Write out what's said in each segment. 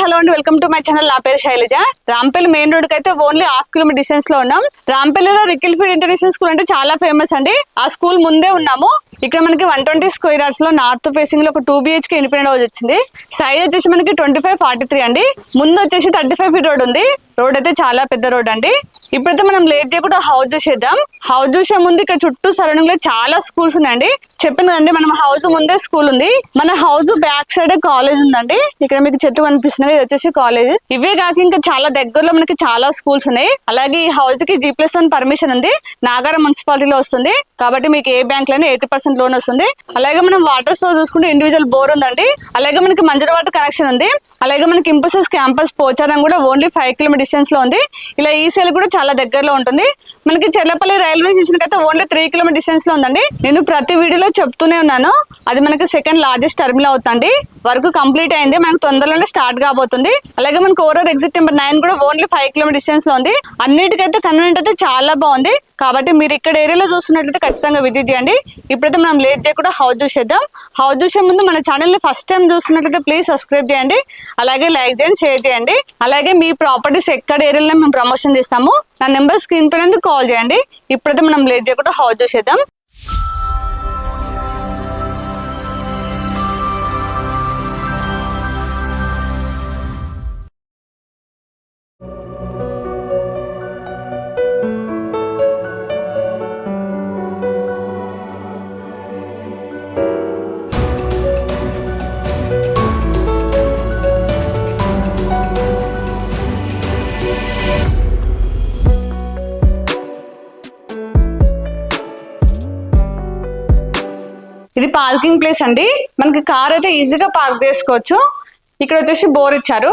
Hello అండి welcome to my channel. నా పేరు శైలజ. రాంపల్లి మెయిన్ రోడ్కి అయితే ఓన్లీ హాఫ్ కిలోమీటర్ డిస్టెన్స్లో ఉన్నాం. రాంపల్లిలో రికిల్ ఫీడ్ ఇంటర్నేషనల్ స్కూల్ అంటే చాలా ఫేమస్ అండి. ఆ స్కూల్ ముందే ఉన్నాము. ఇక్కడ మనకి వన్ ట్వంటీ స్క్వేర్ యార్డ్స్లో నార్త్ ఫేసింగ్లో ఒక టూ బిహెచ్కే ఇండిపెండెంట్ హౌస్ వచ్చింది. సైజ్ వచ్చేసి మనకి ట్వంటీ ఫైవ్ ఫార్టీ త్రీ అండి. ముందు వచ్చేసి థర్టీ ఫైవ్ ఫీట్ రోడ్ ఉంది. రోడ్ అయితే చాలా పెద్ద రోడ్ అండి. ఇప్పుడైతే మనం లేట్ కూడా హౌస్ చూసేద్దాం. హౌస్ చూసే ముందు ఇక్కడ చుట్టూ సరౌండింగ్లో చాలా స్కూల్స్ ఉన్నాయండి. చెప్పింది కదండి మనం హౌస్ ముందే స్కూల్ ఉంది. మన హౌస్ బ్యాక్ సైడ్ కాలేజ్ ఉందండి. ఇక్కడ మీకు చెట్టు కనిపిస్తున్నాయి ఇది వచ్చేసి కాలేజ్ ఇవే కాక ఇంకా చాలా దగ్గరలో మనకి చాలా స్కూల్స్ ఉన్నాయి. అలాగే ఈ హౌస్కి జీ ప్లస్ వన్ పర్మిషన్ ఉంది. నాగారం మున్సిపాలిటీలో వస్తుంది. కాబట్టి మీకు ఏ బ్యాంక్లోనే ఎయిటీ పర్సెంట్ లోన్ వస్తుంది. అలాగే మనం వాటర్ స్టోర్ చూసుకుంటే ఇండివిజువల్ బోర్ ఉందండి. అలాగే మనకి మంజర వాటర్ కనెక్షన్ ఉంది. అలాగే మనకి ఇంపోసిస్ క్యాంపస్ పోచారం కూడా ఓన్లీ ఫైవ్ కిలోమీటర్ డిస్టెన్స్లో ఉంది. ఇలా ఈ సెల్ కూడా చాలా దగ్గరలో ఉంటుంది. మనకి చెర్లపల్లి రైల్వే స్టేషన్ అయితే ఓన్లీ త్రీ కిలోమీటర్ డిస్టెన్స్లో ఉందండి. నేను ప్రతి వీడియోలో చెప్తూనే ఉన్నాను. అది మనకి సెకండ్ లార్జెస్ట్ టర్మినల్ అవుతుంది వర్క్ కంప్లీట్ అయింది. మనకు తొందరలోనే స్టార్ట్ కాబోతుంది. అలాగే మనకు ఓవరాల్ ఎగ్జిట్ నెంబర్ నైన్ కూడా ఓన్లీ ఫైవ్ కిలోమీటర్ డిస్టెన్స్లో ఉంది. అన్నిటికైతే కన్వీనియంట్ అయితే చాలా బాగుంది. కాబట్టి మీరు ఇక్కడ ఏరియాలో చూస్తున్నట్లయితే ఖచ్చితంగా విజిట్ చేయండి. ఇప్పుడైతే మనం లేట్ చేయకుండా హౌస్ చూసేద్దాం. హౌస్ చూసే ముందు మన ఛానల్ని ఫస్ట్ టైం చూస్తున్నట్లయితే ప్లీజ్ సబ్స్క్రైబ్ చేయండి. అలాగే లైక్ చేయండి షేర్ చేయండి. అలాగే మీ ప్రాపర్టీస్ ఎక్కడ ఏరియాలో మేము ప్రమోషన్ చేస్తాము. నా నెంబర్ స్క్రీన్ పైన కాల్ చేయండి. ఇప్పుడైతే మనం లేట్ చేయకుండా హౌస్ చూసేద్దాం. ఇది పార్కింగ్ ప్లేస్ అండి. మనకి కార్ అయితే ఈజీగా పార్క్ చేసుకోవచ్చు. ఇక్కడ వచ్చేసి బోర్ ఇచ్చారు.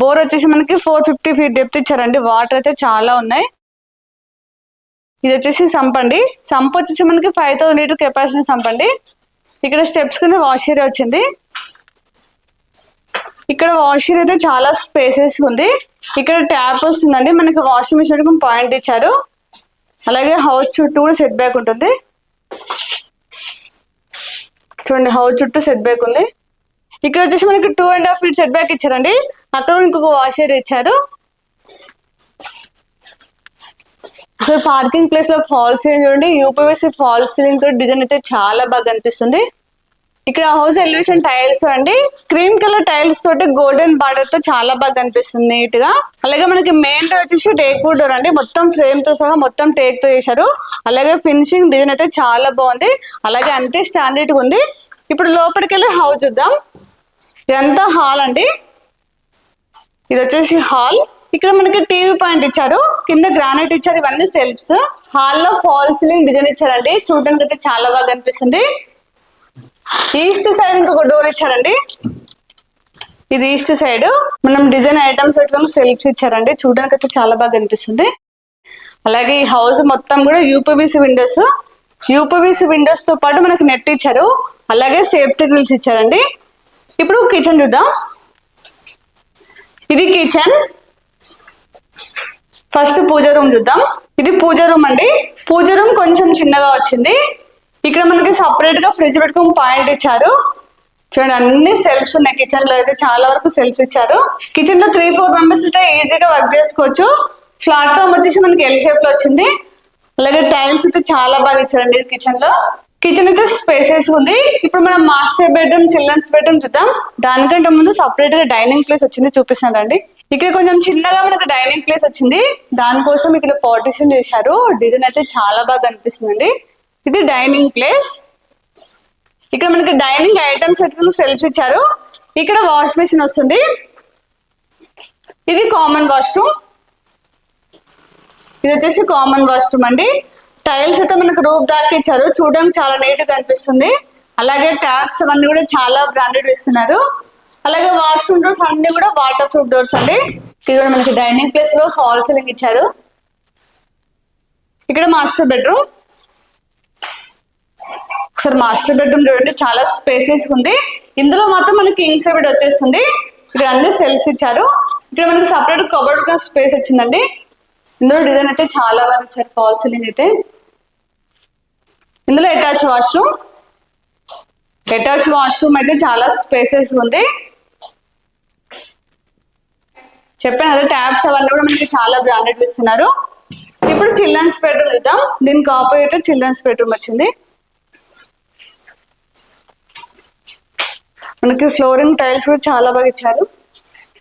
బోర్ వచ్చేసి మనకి ఫోర్ ఫిఫ్టీ ఫీట్ డెప్త్ ఇచ్చారండి. వాటర్ అయితే చాలా ఉన్నాయి. ఇది వచ్చేసి సంప్ అండి. సంప్ వచ్చేసి మనకి five thousand litre capacity sump అండి. ఇక్కడ స్టెప్స్ కింద వాష్ ఏరియా వచ్చింది. ఇక్కడ వాష్ ఏరియా అయితే చాలా స్పేసెస్ ఉంది. ఇక్కడ ట్యాప్ వస్తుందండి. మనకి వాషింగ్ మిషన్ పాయింట్ ఇచ్చారు. అలాగే హౌస్ చుట్టూ కూడా సెట్ బ్యాక్ ఉంటుంది. చూడండి హౌస్ చుట్టూ సెట్ బ్యాక్ ఉంది. ఇక్కడ వచ్చేసి మనకి two and half feet set back ఇచ్చారండి. అక్కడ ఇంకొక వాష్ ఇచ్చారు. అసలు పార్కింగ్ ప్లేస్లో ఫాల్ సీలింగ్ చూడండి. యూపీఎస్సీ ఫాల్ సీలింగ్తో డిజైన్ అయితే చాలా బాగా అనిపిస్తుంది. ఇక్కడ హౌస్ ఎలివేషన్ టైల్స్ అండి. క్రీమ్ కలర్ టైల్స్ తోటి గోల్డెన్ బార్డర్తో చాలా బాగా కనిపిస్తుంది నీట్గా. అలాగే మనకి మెయిన్ డోర్ వచ్చేసి టేక్ వుడ్ డోర్ అండి. మొత్తం ఫ్రేమ్తో సహా మొత్తం టేక్తో చేశారు. అలాగే ఫినిషింగ్ డిజైన్ అయితే చాలా బాగుంది. అలాగే అంతే స్టాండర్డ్గా ఉంది. ఇప్పుడు లోపలికి వెళ్ళి హౌస్ చూద్దాం. ఇదంతా హాల్ అండి. ఇది వచ్చేసి హాల్. ఇక్కడ మనకి టీవీ పాయింట్ ఇచ్చారు. కింద గ్రానైట్ ఇచ్చారు. ఇవన్నీ సెల్ఫ్స్. హాల్లో ఫాల్ సీలింగ్ డిజైన్ ఇచ్చారండి. చూడడానికి అయితే చాలా బాగా అనిపిస్తుంది ఈస్ట్ సైడ్ ఇంకొక డోర్ ఇచ్చారండి. ఇది ఈస్ట్ సైడ్. మనం డిజైన్ ఐటమ్స్ పెట్టుకుని సెల్ఫ్స్ ఇచ్చారండి. చూడడానికి అయితే చాలా బాగా అనిపిస్తుంది అలాగే ఈ హౌస్ మొత్తం కూడా యూపీబీసీ విండోస్ యూపీబీసీ విండోస్తో పాటు మనకు నెట్ ఇచ్చారు. అలాగే సేఫ్టీ గ్రిల్స్ ఇచ్చారండి. ఇప్పుడు కిచెన్ చూద్దాం. ఇది కిచెన్ ఫస్ట్ పూజ రూమ్ చూద్దాం. ఇది పూజ రూమ్ అండి. పూజ రూమ్ కొంచెం చిన్నగా వచ్చింది. ఇక్కడ మనకి సపరేట్గా ఫ్రిడ్జ్ పెట్టుకుని పాయింట్ ఇచ్చారు. చూడండి అన్ని సెల్ఫ్స్ ఉన్నాయి. కిచెన్లో అయితే చాలా వరకు సెల్ఫ్ ఇచ్చారు. కిచెన్లో త్రీ ఫోర్ మెంబర్స్ అయితే ఈజీగా వర్క్ చేసుకోవచ్చు. ప్లాట్ఫామ్ వచ్చేసి మనకి ఎల్ షేప్లో వచ్చింది. అలాగే టైల్స్ అయితే చాలా బాగా ఇచ్చారండి కిచెన్లో. కిచెన్ అయితే స్పేసెస్ ఉంది. ఇప్పుడు మనం మాస్టర్ బెడ్రూమ్ చిల్డ్రన్స్ బెడ్రూమ్ చూద్దాం. దానికంటే ముందు సపరేట్గా డైనింగ్ ప్లేస్ వచ్చింది చూపిస్తానండి ఇక్కడ కొంచెం చిన్నగా మనకు డైనింగ్ ప్లేస్ వచ్చింది. దానికోసం ఇక్కడ పార్టీషన్ చేశారు. డిజైన్ అయితే చాలా బాగా అనిపిస్తుందండి ఇది డైనింగ్ ప్లేస్. ఇక్కడ మనకి డైనింగ్ ఐటమ్స్ పెట్టుకుని సెల్ఫ్ ఇచ్చారు. ఇక్కడ వాష్ మెషిన్ వస్తుంది. ఇది కామన్ వాష్రూమ్. ఇది వచ్చేసి కామన్ వాష్రూమ్ అండి. టైల్స్ అయితే మనకు రూప్ దాకా ఇచ్చారు. చూడడానికి చాలా నీట్గా అనిపిస్తుంది. అలాగే ట్యాప్స్ అవన్నీ కూడా చాలా బ్రాండెడ్ ఇస్తున్నారు. అలాగే వాష్రూమ్ డోర్స్ అన్ని కూడా వాటర్ ప్రూఫ్ డోర్స్ అండి. ఇక్కడ మనకి డైనింగ్ ప్లేస్లో హాల్ సీలింగ్ ఇచ్చారు. ఇక్కడ మాస్టర్ బెడ్రూమ్. ఒకసారి మాస్టర్ బెడ్రూమ్ చూడండి చాలా స్పేసెస్ ఉంది. ఇందులో మాత్రం మనకి కింగ్స్ బెడ్ వచ్చేస్తుంది. ఇక్కడ అన్ని సెల్ఫ్స్ ఇచ్చారు. ఇక్కడ మనకి సపరేట్ కబర్డ్గా స్పేస్ వచ్చిందండి. ఇందులో డిజైన్ అయితే చాలా బాగా ఇచ్చారు ఫాల్ సీలింగ్ అయితే. ఇందులో అటాచ్ వాష్రూమ్ అటాచ్ వాష్రూమ్ అయితే చాలా స్పేసెస్ ఉంది. చెప్పాను కదా ట్యాబ్స్ అవన్నీ కూడా మనకి చాలా బ్రాండెడ్ ఇస్తున్నారు. ఇప్పుడు చిల్డ్రన్స్ బెడ్రూమ్ చూద్దాం. దీనికి ఆపోజిట్ చిల్డ్రన్స్ బెడ్రూమ్ వచ్చింది. మనకి ఫ్లోరింగ్ టైల్స్ కూడా చాలా బాగా ఇచ్చారు.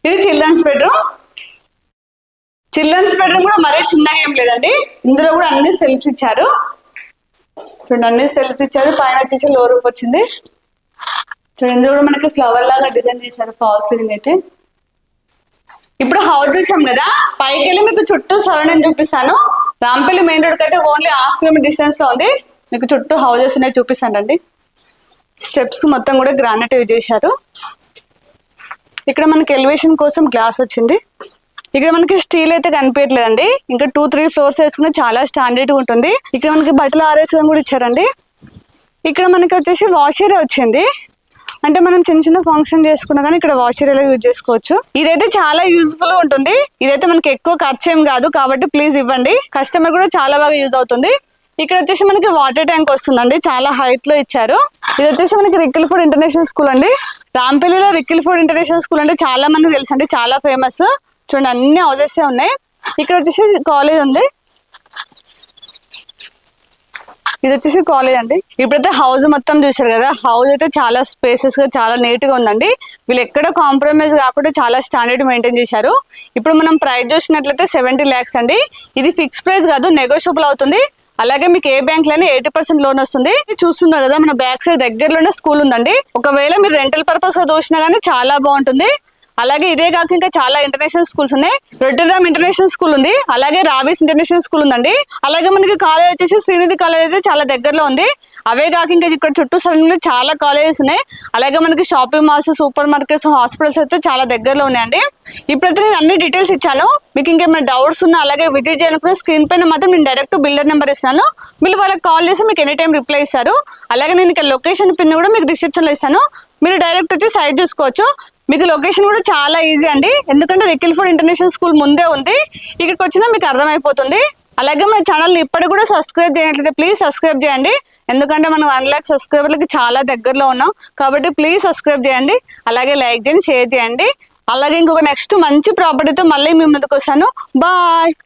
ఇది చిల్డ్రన్స్ బెడ్రూమ్. చిల్డ్రన్స్ బెడ్రూమ్ కూడా మరీ చిన్నగా ఏం లేదండి. ఇందులో కూడా అన్ని సెల్ఫ్స్ ఇచ్చారు. చూడండి అన్ని సెల్ఫ్ ఇచ్చారు. పైన వచ్చేసి లో రూప్ వచ్చింది. చూడండి ఇందులో కూడా మనకి ఫ్లవర్ లాగా డిజైన్ చేశారు ఫాల్ సీలింగ్ అయితే. ఇప్పుడు హౌస్ చూసాం కదా? పైకి వెళ్ళి మీకు చుట్టూ సరౌండింగ్ చూపిస్తాను. రాంపల్లి మెయిన్ రోడ్ అయితే ఓన్లీ హాఫ్ కిలోమీటర్ డిస్టెన్స్లో ఉంది. మీకు చుట్టూ హౌజెస్ ఉన్నాయి చూపిస్తానండి. స్టెప్స్ మొత్తం కూడా గ్రానైట్ యూజ్ చేశారు. ఇక్కడ మనకి ఎలివేషన్ కోసం గ్లాస్ వచ్చింది. ఇక్కడ మనకి స్టీల్ అయితే కనిపించట్లేదండి. ఇంకా టూ త్రీ ఫ్లోర్స్ వేసుకుని చాలా స్టాండర్డ్ ఉంటుంది. ఇక్కడ మనకి బట్టలు ఆరేసుకోవడం కూడా ఇచ్చారండి. ఇక్కడ మనకి వచ్చేసి వాష్ వచ్చింది. అంటే మనం చిన్న చిన్న ఫంక్షన్ చేసుకున్నా కానీ ఇక్కడ వాష్ ఎలా యూజ్ చేసుకోవచ్చు. ఇదైతే చాలా యూజ్ఫుల్ ఉంటుంది. ఇదైతే మనకి ఎక్కువ ఖర్చు ఏం కాదు. కాబట్టి ప్లీజ్ ఇవ్వండి. కస్టమర్ కూడా చాలా బాగా యూజ్ అవుతుంది. ఇక్కడ వచ్చేసి మనకి వాటర్ ట్యాంక్ వస్తుందండి. చాలా హైట్లో ఇచ్చారు. ఇది వచ్చేసి మనకి రికిల్ ఫుడ్ ఇంటర్నేషనల్ స్కూల్ అండి. రాంపల్లిలో రికిల్ ఫుడ్ ఇంటర్నేషనల్ స్కూల్ అంటే చాలా మంది తెలుసు అండి చాలా ఫేమస్ చూడండి అన్ని హౌజెస్ ఉన్నాయి. ఇక్కడ వచ్చేసి కాలేజ్ ఉంది. ఇది వచ్చేసి కాలేజ్ అండి. ఇప్పుడైతే హౌస్ మొత్తం చూసారు కదా. హౌస్ అయితే చాలా స్పేసెస్గా చాలా నీట్గా ఉందండి. వీళ్ళు ఎక్కడ కాంప్రమైజ్ కాకుండా చాలా స్టాండర్డ్ మెయింటైన్ చేశారు. ఇప్పుడు మనం ప్రైస్ చూసినట్లయితే సెవెంటీ ల్యాక్స్ అండి. ఇది ఫిక్స్ ప్రైస్ కాదు నెగోషియబుల్ అవుతుంది. అలాగే మీకు ఏ బ్యాంక్లోనే ఎయిటీ పర్సెంట్ లోన్ వస్తుంది. చూస్తున్నారు కదా మన బ్యాక్ సైడ్ దగ్గరలోనే స్కూల్ ఉందండి. ఒకవేళ మీరు రెంటల్ పర్పస్గా చూసినా కానీ చాలా బాగుంటుంది. అలాగే ఇదే కాక ఇంకా చాలా ఇంటర్నేషనల్ స్కూల్స్ ఉన్నాయి. రొట్టెరామ్ ఇంటర్నేషనల్ స్కూల్ ఉంది. అలాగే రావీస్ ఇంటర్నేషనల్ స్కూల్ ఉందండి. అలాగే మనకి కాలేజ్ వచ్చేసి శ్రీనిధి కాలేజ్ అయితే చాలా దగ్గరలో ఉంది. అవే కాక ఇంకా ఇక్కడ చుట్టూ సరౌండింగ్ చాలా కాలేజెస్ ఉన్నాయి. అలాగే మనకి shopping malls super markets hospitals అయితే చాలా దగ్గరలో ఉన్నాయండి. ఇప్పుడైతే నేను అన్ని డీటెయిల్స్ ఇచ్చాను. మీకు ఇంకేమైనా డౌట్స్ ఉన్నా అలాగే విజిట్ చేయాలనుకున్న స్క్రీన్ పైన మాత్రం నేను డైరెక్ట్ బిల్డర్ నెంబర్ ఇస్తాను. మీరు వాళ్ళకి కాల్ చేసి మీకు ఎనీ టైం రిప్లై ఇస్తారు. అలాగే నేను ఇక్కడ లొకేషన్ పిన్ కూడా మీకు డిస్క్రిప్షన్లో ఇస్తాను. మీరు డైరెక్ట్ వచ్చి సైట్ చూసుకోవచ్చు. మీకు లొకేషన్ కూడా చాలా ఈజీ అండి. ఎందుకంటే రికిల్ ఫుడ్ ఇంటర్నేషనల్ స్కూల్ ముందే ఉంది. ఇక్కడికి వచ్చినా మీకు అర్థమైపోతుంది. అలాగే మన ఛానల్ని ఇప్పటికి కూడా సబ్స్క్రైబ్ చేయనట్లయితే ప్లీజ్ సబ్స్క్రైబ్ చేయండి. ఎందుకంటే మనం వన్ ల్యాక్ సబ్స్క్రైబర్లకి చాలా దగ్గరలో ఉన్నాం. కాబట్టి ప్లీజ్ సబ్స్క్రైబ్ చేయండి. అలాగే లైక్ చేయండి షేర్ చేయండి. అలాగే ఇంకొక నెక్స్ట్ మంచి ప్రాపర్టీతో మళ్ళీ మీ ముందుకు వస్తాను. బాయ్